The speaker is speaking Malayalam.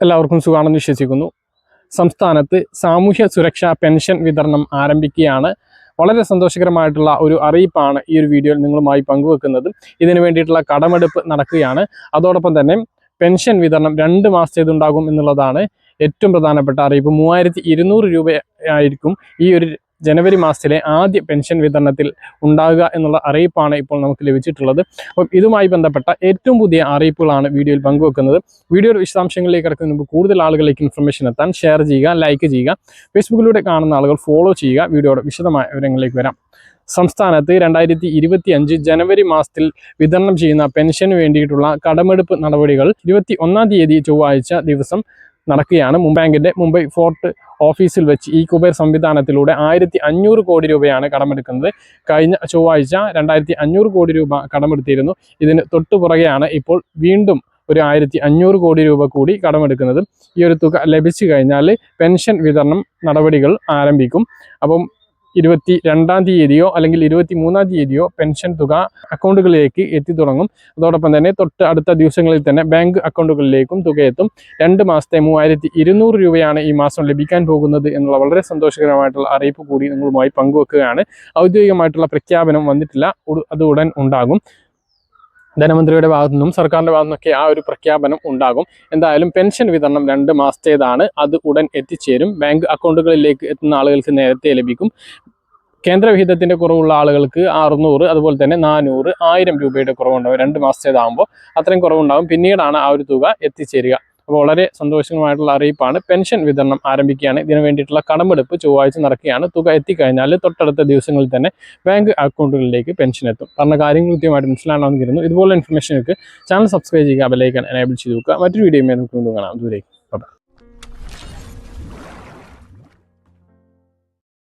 എല്ലാവർക്കും സുഖമാണെന്ന് വിശ്വസിക്കുന്നു. സംസ്ഥാനത്ത് സാമൂഹ്യ സുരക്ഷാ പെൻഷൻ വിതരണം ആരംഭിക്കുകയാണ്. വളരെ സന്തോഷകരമായിട്ടുള്ള ഒരു അറിയിപ്പാണ് ഈ ഒരു വീഡിയോയിൽ നിങ്ങളുമായി പങ്കുവെക്കുന്നത്. ഇതിനു വേണ്ടിയിട്ടുള്ള കടമെടുപ്പ് നടക്കുകയാണ്. അതോടൊപ്പം തന്നെ പെൻഷൻ വിതരണം രണ്ട് മാസത്തേതുണ്ടാകും എന്നുള്ളതാണ് ഏറ്റവും പ്രധാനപ്പെട്ട അറിയിപ്പ്. മൂവായിരത്തി ഇരുന്നൂറ് രൂപയായിരിക്കും ഈ ഒരു ജനുവരി മാസത്തിലെ ആദ്യ പെൻഷൻ വിതരണത്തിൽ ഉണ്ടാകുക എന്നുള്ള അറിയിപ്പാണ് ഇപ്പോൾ നമുക്ക് ലഭിച്ചിട്ടുള്ളത്. അപ്പം ഇതുമായി ബന്ധപ്പെട്ട ഏറ്റവും പുതിയ അറിയിപ്പുകളാണ് വീഡിയോയിൽ പങ്കുവെക്കുന്നത്. വീഡിയോയുടെ വിശദാംശങ്ങളിലേക്ക് ഇറക്കുന്നതിന് മുമ്പ് കൂടുതൽ ആളുകളിലേക്ക് ഇൻഫർമേഷൻ എത്താൻ ഷെയർ ചെയ്യുക ലൈക്ക് ചെയ്യുക. ഫേസ്ബുക്കിലൂടെ കാണുന്ന ആളുകൾ ഫോളോ ചെയ്യുക. വീഡിയോയുടെ വിശദമായ വിവരങ്ങളിലേക്ക് വരാം. സംസ്ഥാനത്ത് രണ്ടായിരത്തി ഇരുപത്തി അഞ്ച് ജനുവരി മാസത്തിൽ വിതരണം ചെയ്യുന്ന പെൻഷന് വേണ്ടിയിട്ടുള്ള കടമെടുപ്പ് നടപടികൾ ഇരുപത്തി ഒന്നാം തീയതി ചൊവ്വാഴ്ച ദിവസം നടക്കുകയാണ്. മുംബാങ്കിന്റെ മുംബൈ ഫോർട്ട് ഓഫീസിൽ വെച്ച് ഈ കുബേർ സംവിധാനത്തിലൂടെ ആയിരത്തി അഞ്ഞൂറ് കോടി രൂപയാണ് കടമെടുക്കുന്നത്. കഴിഞ്ഞ ചൊവ്വാഴ്ച രണ്ടായിരത്തി അഞ്ഞൂറ് കോടി രൂപ കടമെടുത്തിരുന്നു. ഇതിന് തൊട്ടുപുറകെയാണ് ഇപ്പോൾ വീണ്ടും ഒരു ആയിരത്തി അഞ്ഞൂറ് കോടി രൂപ കൂടി കടമെടുക്കുന്നത്. ഈ ഒരു തുക ലഭിച്ചു കഴിഞ്ഞാൽ പെൻഷൻ വിതരണം നടപടികൾ ആരംഭിക്കും. അപ്പം ഇരുപത്തി രണ്ടാം തീയതിയോ അല്ലെങ്കിൽ ഇരുപത്തി മൂന്നാം തീയതിയോ പെൻഷൻ തുക അക്കൗണ്ടുകളിലേക്ക് എത്തി തുടങ്ങും അതോടൊപ്പം തന്നെ തൊട്ട് അടുത്ത ദിവസങ്ങളിൽ തന്നെ ബാങ്ക് അക്കൗണ്ടുകളിലേക്കും തുക എത്തും. രണ്ട് മാസത്തെ മൂവായിരത്തി ഇരുന്നൂറ് രൂപയാണ് ഈ മാസം ലഭിക്കാൻ പോകുന്നത് എന്നുള്ള വളരെ സന്തോഷകരമായിട്ടുള്ള അറിയിപ്പ് കൂടി നിങ്ങളുമായി പങ്കുവെക്കുകയാണ്. ഔദ്യോഗികമായിട്ടുള്ള പ്രഖ്യാപനം വന്നിട്ടില്ല. അത് ഉടൻ ഉണ്ടാകും. ധനമന്ത്രിയുടെ ഭാഗത്തു നിന്നും സർക്കാരിന്റെ ഭാഗത്തു നിന്നൊക്കെ ആ ഒരു പ്രഖ്യാപനം ഉണ്ടാകും. എന്തായാലും പെൻഷൻ വിതരണം രണ്ട് മാസത്തേതാണ്. അത് ഉടൻ എത്തിച്ചേരും. ബാങ്ക് അക്കൗണ്ടുകളിലേക്ക് എത്തുന്ന ആളുകൾക്ക് നേരത്തെ ലഭിക്കും. കേന്ദ്രവിഹിതത്തിന്റെ കുറവുള്ള ആളുകൾക്ക് അറുന്നൂറ് അതുപോലെ തന്നെ നാനൂറ് ആയിരം രൂപയുടെ കുറവുണ്ടാവും. രണ്ട് മാസത്തേതാകുമ്പോൾ അത്രയും കുറവുണ്ടാകും പിന്നീടാണ് ആ ഒരു തുക എത്തിച്ചേരുക. വളരെ സന്തോഷകരമായിട്ടുള്ള അറിയിപ്പാണ്. പെൻഷൻ വിതരണം ആരംഭിക്കുകയാണ്. ഇതിനു വേണ്ടിയിട്ടുള്ള കടമെടുപ്പ് ചൊവ്വാഴ്ച നടക്കുകയാണ്. തുക എത്തിക്കഴിഞ്ഞാൽ തൊട്ടടുത്ത ദിവസങ്ങളിൽ തന്നെ ബാങ്ക് അക്കൗണ്ടുകളിലേക്ക് പെൻഷൻ എത്തും. പറഞ്ഞ കാര്യങ്ങൾ കൃത്യമായിട്ട് മനസ്സിലാണെന്ന് കരുതുന്നു ഇതുപോലെ ഇൻഫർമേഷനൊക്കെ ചാനൽ സബ്സ്ക്രൈബ് ചെയ്യുക ബെലൈക്കൻ എനേബിൾ ചെയ്ത് നോക്കുക മറ്റൊരു വീഡിയോ നമുക്ക് വീണ്ടും കാണാം. ദൂരേക്ക്